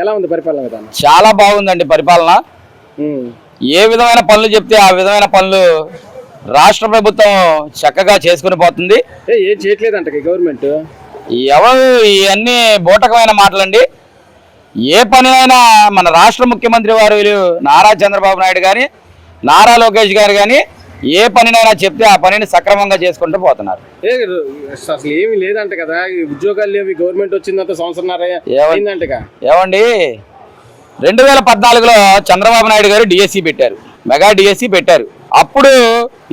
ఎలా ఉంది పరిపాలన విధానం? చాలా బాగుందండి పరిపాలన. ఏ విధమైన పనులు చెప్తే ఆ విధమైన పనులు రాష్ట్ర ప్రభుత్వం చక్కగా చేసుకుని పోతుంది. ఏ చేయట్లేదంట గవర్నమెంట్? ఎవరు ఇవన్నీ బూటకమైన మాటలండి. ఏ పనినైనా మన రాష్ట్ర ముఖ్యమంత్రి వారు నారా చంద్రబాబు నాయుడు కానీ నారా లోకేష్ గారు కానీ ఏ పనినైనా చెప్తే ఆ పనిని సక్రమంగా చేసుకుంటూ పోతున్నారు. ఏ అసలు ఏమీ లేదంట కదా. ఈ ఉద్యోగాలు లేవు గవర్నమెంట్ వచ్చిందంత సంవత్సరం అయిందంటగా. ఏమండి? రెండు వేల పద్నాలుగులో చంద్రబాబు నాయుడు గారు డిఎస్సి పెట్టారు. మెగా డిఎస్సి పెట్టారు. అప్పుడు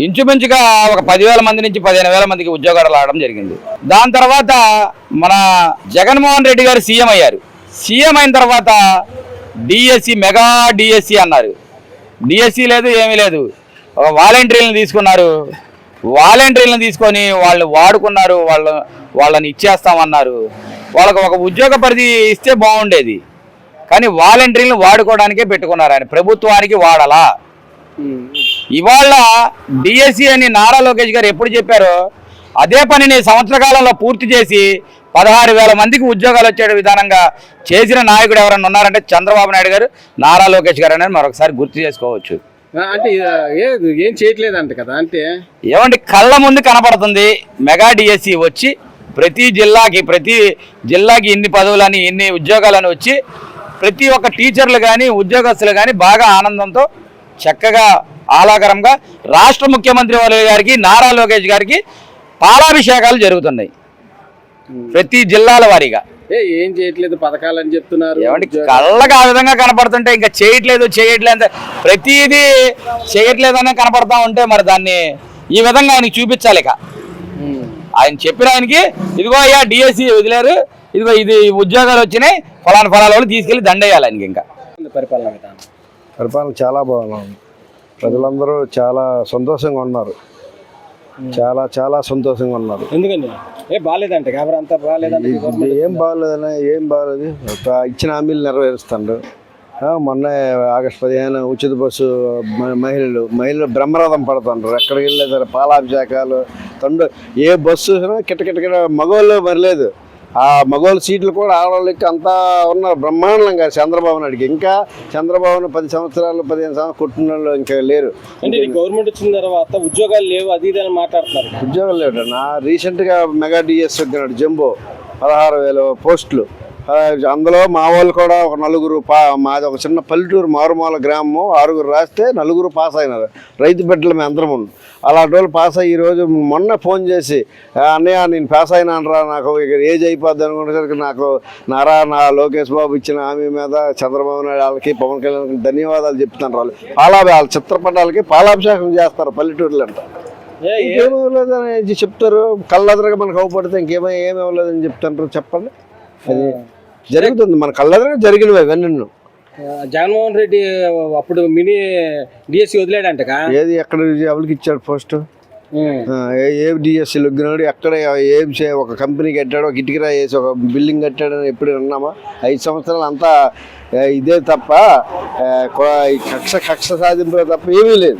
ఇంచుమించుగా ఒక పదివేల మంది నుంచి పదిహేను వేల మందికి ఉద్యోగాలు రావడం జరిగింది. దాని తర్వాత మన జగన్మోహన్ రెడ్డి గారు సీఎం అయ్యారు. సీఎం అయిన తర్వాత డిఎస్సి మెగా డిఎస్సి అన్నారు. డిఎస్సి లేదు ఏమీ లేదు. ఒక వాలంటీర్లను తీసుకున్నారు. వాలంటీర్లను తీసుకొని వాళ్ళు వాడుకున్నారు వాళ్ళ వాళ్ళని ఇచ్చేస్తామన్నారు. వాళ్ళకు ఒక ఉద్యోగ పరిధి ఇస్తే బాగుండేది. కానీ వాలంటీర్లను వాడుకోవడానికే పెట్టుకున్నారు ఆయన. ప్రభుత్వానికి వాడాలా. ఇవాళ డిఎస్సి అని నారా లోకేష్ గారు ఎప్పుడు చెప్పారో అదే పనిని సంవత్సర కాలంలో పూర్తి చేసి పదహారు వేల మందికి ఉద్యోగాలు వచ్చే విధానంగా చేసిన నాయకుడు ఎవరైనా ఉన్నారంటే చంద్రబాబు నాయుడు గారు నారా లోకేష్ గారు అనేది మరొకసారి గుర్తు చేసుకోవచ్చు. అంటే ఏ ఏం చేయట్లేదంట కదా అంటే? ఏమంటే కళ్ళ ముందు కనపడుతుంది. మెగా డిఎస్సి వచ్చి ప్రతి జిల్లాకి ప్రతి జిల్లాకి ఇన్ని పదవులని ఇన్ని ఉద్యోగాలని వచ్చి ప్రతి ఒక్క టీచర్లు కానీ ఉద్యోగస్తులు కానీ బాగా ఆనందంతో చక్కగా ఆహ్లాదకరంగా రాష్ట్ర ముఖ్యమంత్రి వారి గారికి నారా లోకేష్ గారికి పాలాభిషేకాలు జరుగుతున్నాయి. ప్రతి జిల్లాల వారీగా. ఏ ఏం చేయట్లేదు పథకాలు అని చెప్తున్నారు కళ్ళకి ఆ విధంగా కనపడుతుంటే ఇంకా చేయట్లేదు చేయట్లేదు అంటే ప్రతిదీ చేయట్లేదనే కనపడతా ఉంటే మరి దాన్ని ఈ విధంగా ఆయనకి చూపించాలి ఇక. ఆయన చెప్పిన ఆయనకి ఇదిగో అయ్యా డిఎస్సి వదిలేరు ఇదిగో ఇది ఉద్యోగాలు వచ్చినాయి ఫలానా ఫలానా వాళ్ళు తీసుకెళ్ళి దండేయాలి ఆయనకి ఇంకా. పరిపాలన విధానం? పరిపాలన చాలా బాగుంది. ప్రజలందరూ చాలా సంతోషంగా ఉన్నారు. చాలా చాలా సంతోషంగా ఉన్నారు. ఎందుకని? ఏ బాగాలేదంట ఎవరు అంతా బాగాలేదంట ఏం బాగలేదని ఏం బాగలేదు ఒక ఇచ్చిన హామీలు నెరవేరుస్తాడు మొన్న ఆగస్టు పదిహేను ఉచిత బస్సు మహిళలు మహిళలు బ్రహ్మరథం పడుతుంటారు ఎక్కడికి వెళ్ళలేదు పాలాభిషేకాలు తండ్రి ఏ బస్సు చూసినా కిట కిట కిట మగవాళ్ళు మరి లేదు ఆ మగవాళ్ళ సీట్లు కూడా ఆడవాళ్ళకి అంతా ఉన్నారు. బ్రహ్మాండంగా చంద్రబాబు నాయుడికి. ఇంకా చంద్రబాబును పది సంవత్సరాలు పదిహేను సంవత్సరాలు కొట్టిన వాళ్ళు ఇంకా లేరు. అంటే గవర్నమెంట్ వచ్చిన తర్వాత ఉద్యోగాలు లేవు అది ఇది అని మాట్లాడుతున్నారు. ఉద్యోగం లేవు. నా రీసెంట్గా మెగా డిఎస్ వచ్చినాడు జంబో పదహారు వేల పోస్టులు. అందులో మా వాళ్ళు కూడా ఒక నలుగురు పా మాది ఒక చిన్న పల్లెటూరు మారుమూల గ్రామము ఆరుగురు రాస్తే నలుగురు పాస్ అయినారు. రైతు బిడ్డలు మేము అందరం. అలాంటి వాళ్ళు పాస్ అయ్యి ఈరోజు మొన్న ఫోన్ చేసి "ఆ, అన్నయ్య నేను పాస్ అయినానరా నాకు ఏజ్ అయిపోద్ది అనుకునేసరికి నాకు నారా నా లోకేష్ బాబు ఇచ్చిన హామీ మీద చంద్రబాబు నాయుడు వాళ్ళకి పవన్ కళ్యాణ్కి ధన్యవాదాలు చెప్తున్నారు వాళ్ళు. పాలా వాళ్ళ చిత్రపటాలకి పాలాభిషేకం చేస్తారు పల్లెటూరులో అంట ఇంకేమవ్వలేదని చెప్తారు. కళ్ళెదరగా మనకు అవపడితే ఇంకేమో ఏమి అవ్వలేదని చెప్తారు చెప్పండి. అది జరుగుతుంది. మన కళ్ళెదరగా జరిగినవి అవన్నీ జగన్మోహన్ రెడ్డి అప్పుడు మినీ డిఎస్సి వదిలేడంటగా ఏది ఎక్కడ ఎవరికి ఇచ్చాడు పోస్ట్? ఏ డిఎస్సీ లొగ్గినాడు ఎక్కడ ఏం చే ఒక కంపెనీ కట్టాడు ఒక ఇటుకరా వేసి ఒక బిల్డింగ్ కట్టాడని ఎప్పుడు విన్నామా? ఐదు సంవత్సరాలు అంతా ఇదే తప్ప కక్ష కక్ష సాధింపు తప్ప ఏమీ లేదు.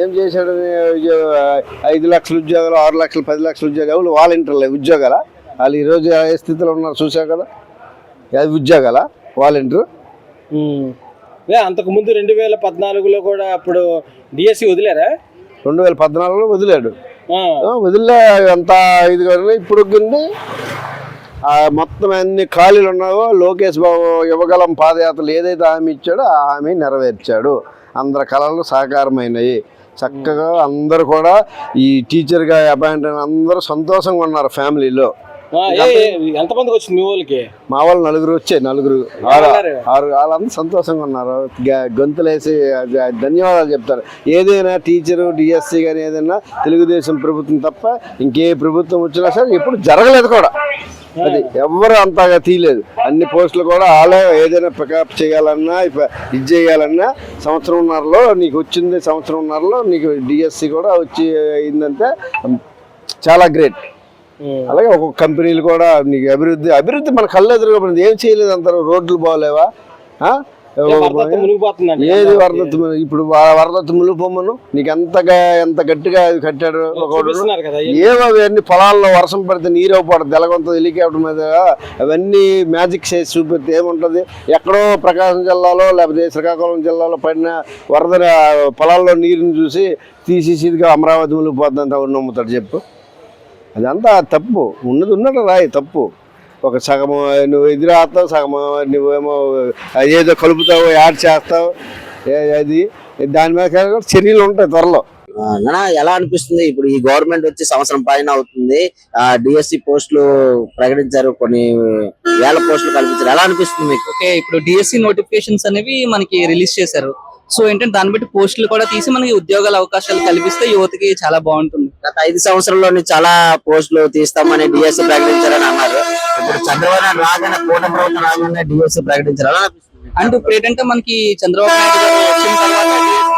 ఏం చేశాడు? ఐదు లక్షల ఉద్యోగాలు ఆరు లక్షలు పది లక్షల ఉద్యోగాలు వాలంటీర్లే ఉద్యోగాల? వాళ్ళు ఈరోజు ఏ స్థితిలో ఉన్నారు చూసావు కదా? అది ఉద్యోగాల వాలంటీర్? ఏ అంతకు ముందు రెండు వేల పద్నాలుగులో కూడా అప్పుడు డిఎస్సి వదిలేరా? రెండు వేల పద్నాలుగులో వదిలాడు. వదిలే అంత ఇది కదా. ఇప్పుడు మొత్తం అన్ని ఖాళీలు ఉన్నావో లోకేష్ బాబు యువగలం పాదయాత్రలు ఏదైతే హామీ ఇచ్చాడో ఆ హామీ నెరవేర్చాడు. అందరి కళలు సాకారమైనవి చక్కగా అందరూ కూడా ఈ టీచర్గా అపాయింట్ అయిన అందరూ సంతోషంగా ఉన్నారు ఫ్యామిలీలో. ఎంతమందికి వచ్చింది మీ వాళ్ళకి మా వాళ్ళు నలుగురు వచ్చాయి నలుగురు. ఆరు వాళ్ళందరూ సంతోషంగా ఉన్నారు. గొంతులేసి ధన్యవాదాలు చెప్తారు. ఏదైనా టీచరు డిఎస్సి కానీ ఏదైనా తెలుగుదేశం ప్రభుత్వం తప్ప ఇంకే ప్రభుత్వం వచ్చినా సరే ఎప్పుడు జరగలేదు కూడా. అది ఎవ్వరు అంతగా తీయలేదు. అన్ని పోస్టులు కూడా వాళ్ళే ఏదైనా పికప్ చేయాలన్నా ఇది చేయాలన్నా సంవత్సరంన్నరలో నీకు వచ్చింది సంవత్సరంన్నరలో నీకు డిఎస్సి కూడా వచ్చి అయిందంటే చాలా గ్రేట్ అలాగే ఒక్కొక్క కంపెనీలు కూడా నీకు అభివృద్ధి అభివృద్ధి మన కళ్ళు ఎదురుగా ఏం చేయలేదు అంటారు? రోడ్లు బాగోలేవా ఏది వరదత్తు ఇప్పుడు వా- వరదత్తు మునిగిపోమ్మను నీకు ఎంతగా ఎంత గట్టిగా అది కట్టాడు ఒకడు? చూపిస్తున్నారు కదా ఏమో అవన్నీ పొలాల్లో వర్షం పడితే నీరు పడుతుంది ఎలాగొంత హెలికాప్టర్ మీద అవన్నీ మ్యాజిక్ చేసి చూపిస్తే ఏముంటుంది? ఎక్కడో ప్రకాశం జిల్లాలో లేకపోతే శ్రీకాకుళం జిల్లాలో పడిన వరద పొలాల్లో నీరుని చూసి తీసేసి ఇదిగా అమరావతి మునిగిపోతుందంత ఎవరు నమ్ముతాడు చెప్పు. అదంతా తప్పు. ఉన్నది ఉన్నట్టు రాయి తప్పు. ఒక సగము నువ్వు ఎదురు ఆస్తావు సగము నువ్వేమో ఏదో కలుపుతావు యాడ్ చేస్తావు. అది దాని మీద కూడా చర్యలు ఉంటాయి త్వరలో. నానా ఎలా అనిపిస్తుంది? ఇప్పుడు ఈ గవర్నమెంట్ వచ్చి సంవత్సరం పైన అవుతుంది. ఆ డిఎస్సి పోస్టులు ప్రకటించారు కొన్ని వేల పోస్టులు కల్పించారు. ఎలా అనిపిస్తుంది మీకు? ఓకే ఇప్పుడు డిఎస్సి నోటిఫికేషన్స్ అనేవి మనకి రిలీజ్ చేశారు. సో ఏంటంటే దాన్ని బట్టి పోస్టులు కూడా తీసి మనకి ఉద్యోగాల అవకాశాలు కల్పిస్తే యువతకి చాలా బాగుంటుంది. గత ఐదు సంవత్సరాల్లోని చాలా పోస్టులు తీస్తామని డిఎస్సి ప్రకటించారని అన్నారు. ఇప్పుడు చంద్రబాబు నాయుడు రాగానే కూటమి ప్రభుత్వం రాగానే డిఎస్సి అనిపిస్తుంది. అండ్ ఇప్పుడు ఏంటంటే మనకి చంద్రబాబు నాయుడు గారు వచ్చిన తర్వాత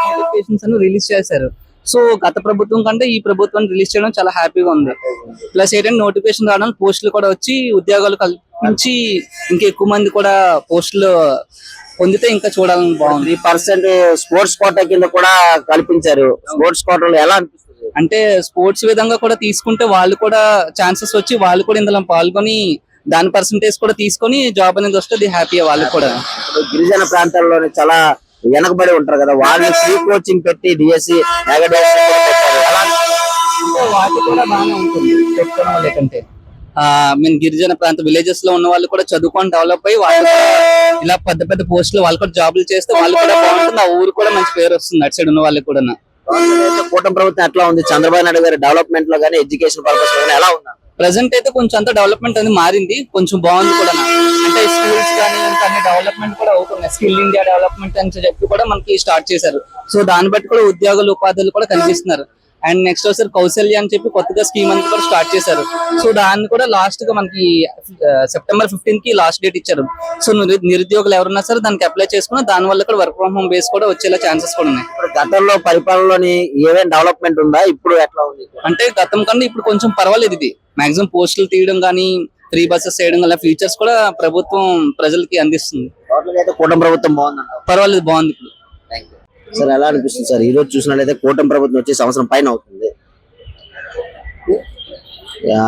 నోటిఫికేషన్స్ అని రిలీజ్ చేశారు. సో గత ప్రభుత్వం కంటే ఈ ప్రభుత్వం రిలీజ్ చేయడం చాలా హ్యాపీగా ఉంది. ప్లస్ ఏంటంటే నోటిఫికేషన్ రావడం పోస్టులు కూడా వచ్చి ఉద్యోగాలు కల్పించి ఇంకా ఎక్కువ మంది కూడా పోస్టులు పొందితే ఇంకా చూడాలని బాగుంది. పర్సెంట్ స్పోర్ట్స్ కోటా కింద కూడా కల్పించారు. స్పోర్ట్స్ కోటాలో ఎలా అనిపిస్తుంది? అంటే స్పోర్ట్స్ విధంగా కూడా తీసుకుంటే వాళ్ళు కూడా ఛాన్సెస్ వచ్చి వాళ్ళు కూడా ఇందులో పాల్గొని దాని పర్సంటేజ్ కూడా తీసుకొని జాబ్ అనేది వస్తుంది హ్యాపీ వాళ్ళకి కూడా. గిరిజన ప్రాంతాల్లోని చాలా వెనకబడి ఉంటారు కదా. వాళ్ళని ఫ్రీ కోచింగ్ పెట్టి డిఎస్సి మెగా డిఎస్సి వాటి కూడా బాగానే ఉంటుంది. చెప్తాను లేకంటే మీన్ గిరిజన ప్రాంత విలేజెస్లో ఉన్న వాళ్ళు కూడా చదువుకొని డెవలప్ అయ్యి వాళ్ళు ఇలా పెద్ద పెద్ద పోస్టులు వాళ్ళు కూడా జాబులు చేస్తే వాళ్ళు కూడా బాగుంటుంది. ఆ ఊరు కూడా మంచి పేరు వస్తుంది. అటు సైడ్ ఉన్న వాళ్ళకి కూడా కూటమి ప్రభుత్వం ఎట్లా ఉంది? చంద్రబాబు నాయుడు గారి డెవలప్మెంట్లో గానీ ఎడ్యుకేషన్ పర్పస్లో ఎలా ఉంది? ప్రజెంట్ అయితే కొంచెం అంత డెవలప్మెంట్ అనేది మారింది. కొంచెం బాగుంది కూడా అంటే స్కూల్స్ కానీ అన్ని డెవలప్మెంట్ కూడా అవుతున్నాయి. స్కిల్ ఇండియా డెవలప్మెంట్ అని చెప్పి కూడా మనకి స్టార్ట్ చేశారు. సో దాన్ని బట్టి కూడా ఉద్యోగులు ఉపాధులు కూడా కనిపిస్తున్నారు. అండ్ నెక్స్ట్ వచ్చేసరి కౌశల్య అని చెప్పి కొత్తగా స్కీమ్ అని కూడా స్టార్ట్ చేశారు. సో దాన్ని కూడా లాస్ట్గా మనకి సెప్టెంబర్ ఫిఫ్టీన్కి లాస్ట్ డేట్ ఇచ్చారు. సో నిరు- నిరుద్యోగులు ఎవరున్నా సరే దానికి అప్లై చేసుకుని దాని వల్ల కూడా వర్క్ ఫ్రమ్ హోమ్ బేస్ కూడా వచ్చేలా ఛాన్సెస్ కూడా ఉన్నాయి. గతంలో పరిపాలనలోని ఏమేం డెవలప్మెంట్ ఉందా? ఇప్పుడు ఎట్లా ఉంది? అంటే గతం కన్నా ఇప్పుడు కొంచెం పర్వాలేదు ఇది. మాక్సిమం పోస్టులు తీయడం కానీ ఫ్రీ బస్సెస్ చేయడం అలా ఫీచర్స్ కూడా ప్రభుత్వం ప్రజలకి అందిస్తుంది. కూటమి ప్రభుత్వం బాగుందంట పర్వాలేదు బాగుంది ఇప్పుడు. సార్ ఎలా అనిపిస్తుంది సార్? ఈ రోజు చూసినట్లయితే కూటమి ప్రభుత్వం వచ్చి సంవత్సరం పైన అవుతుంది.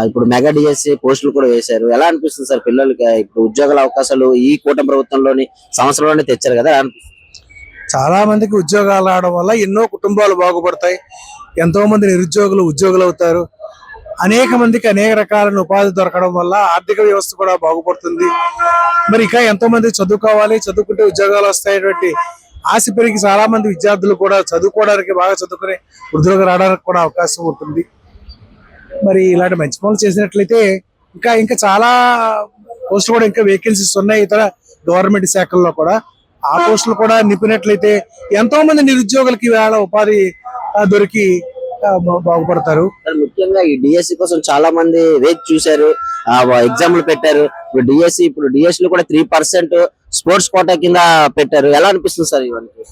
ఇప్పుడు మెగా డిఎస్సి పోస్టులు కూడా వేశారు. ఎలా అనిపిస్తుంది సార్ పిల్లలకి? ఇప్పుడు ఉద్యోగాల అవకాశాలు ఈ కూటమి ప్రభుత్వంలోని సంవత్సరంలోనే తెచ్చారు కదా అనిపిస్తుంది? చాలా మందికి ఉద్యోగాలు రావడం వల్ల ఎన్నో కుటుంబాలు బాగుపడతాయి. ఎంతో మంది నిరుద్యోగులు ఉద్యోగులు అవుతారు. అనేక మందికి అనేక రకాలైన ఉపాధి దొరకడం వల్ల ఆర్థిక వ్యవస్థ కూడా బాగుపడుతుంది. మరి ఇంకా ఎంతో మంది చదువుకోవాలి చదువుకుంటే ఉద్యోగాలు వస్తాయటువంటి ఆశ పెరిగి చాలా మంది విద్యార్థులు కూడా చదువుకోవడానికి బాగా చదువుకుని వృద్ధులకు రావడానికి కూడా అవకాశం ఉంటుంది. మరి ఇలాంటి మంచి పనులు చేసినట్లయితే ఇంకా ఇంకా చాలా పోస్టులు కూడా ఇంకా వేకెన్సీస్ ఉన్నాయి ఇతర గవర్నమెంట్ శాఖల్లో కూడా. ఆ పోస్టులు కూడా నింపినట్లయితే ఎంతో మంది నిరుద్యోగులకి వేళ ఉపాధి దొరికి బాగుపడతారు. ముఖ్యంగా ఈ డిఎస్సి కోసం చాలా మంది వేచి చూశారు. ఎగ్జామ్లు పెట్టారు. ఇప్పుడు డిఎస్సి ఇప్పుడు డిఎస్సి లో కూడా త్రీ పర్సెంట్ స్పోర్ట్స్ కోటా కింద పెట్టారు. ఎలా అనిపిస్తుంది సార్ ఇవన్నీ?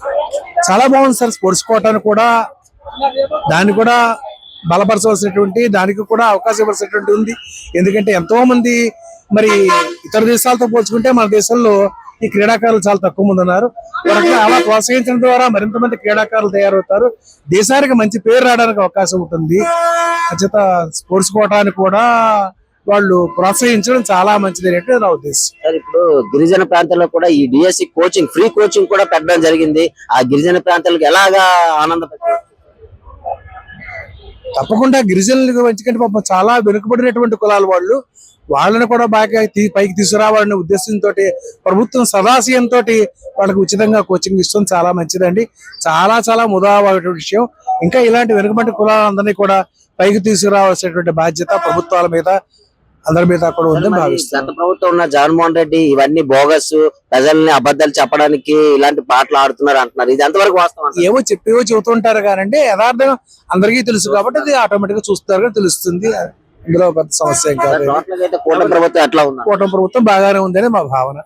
చాలా బాగుంది సార్. స్పోర్ట్స్ కోటాను కూడా దాన్ని కూడా బలపరచవలసినటువంటి దానికి కూడా అవకాశం ఇవ్వాల్సినటువంటి ఉంది. ఎందుకంటే ఎంతో మంది మరి ఇతర దేశాలతో పోల్చుకుంటే మన దేశంలో ఈ క్రీడాకారులు చాలా తక్కువ మంది ఉన్నారు. వారికి అలా ప్రోత్సహించడం ద్వారా మరింత మంది క్రీడాకారులు తయారవుతారు. దేశానికి మంచి పేరు రావడానికి అవకాశం ఉంటుంది. ఖచ్చిత స్పోర్ట్స్ కోటాని కూడా వాళ్ళు ప్రోత్సహించడం చాలా మంచిది అనేటువంటి నా ఉద్దేశం. సార్ ఇప్పుడు గిరిజన ప్రాంతాల్లో కూడా ఈ డిఎస్సి కోచింగ్ ఫ్రీ కోచింగ్ కూడా పెట్టడం జరిగింది. ఆ గిరిజన ప్రాంతాలకు ఎలాగా ఆనందపడుతుంది తప్పకుండా గిరిజనులకు ఎందుకంటే పాపం చాలా వెనుకబడినటువంటి కులాల వాళ్ళు వాళ్ళని కూడా బాగా పైకి తీసుకురావాలనే ఉద్దేశంతో ప్రభుత్వం సదాశయంతో వాళ్ళకి ఉచితంగా కోచింగ్ ఇస్తుంది చాలా మంచిదండి. చాలా చాలా ముదావైన విషయం. ఇంకా ఇలాంటి వెనుకబడి కులాలందరినీ కూడా పైకి తీసుకురావాల్సినటువంటి బాధ్యత ప్రభుత్వాల మీద అందరి మీద కూడా ఉందని గత ప్రభుత్వం ఉన్న జగన్మోహన్ రెడ్డి ఇవన్నీ బోగస్ ప్రజల్ని అబద్ధాలు చెప్పడానికి ఇలాంటి పాటలు ఆడుతున్నారు అంటున్నారు. ఇది ఎంతవరకు వాస్తవం? ఏవో చెప్పేవో చెబుతుంటారు కానండి యథార్థం అందరికీ తెలుసు కాబట్టి అది ఆటోమేటిక్గా చూస్తారు తెలుస్తుంది. అందులో పెద్ద సమస్య కూటమి ప్రభుత్వం ఎట్లా ఉంది? కూటమి ప్రభుత్వం బాగానే ఉందని మా భావన.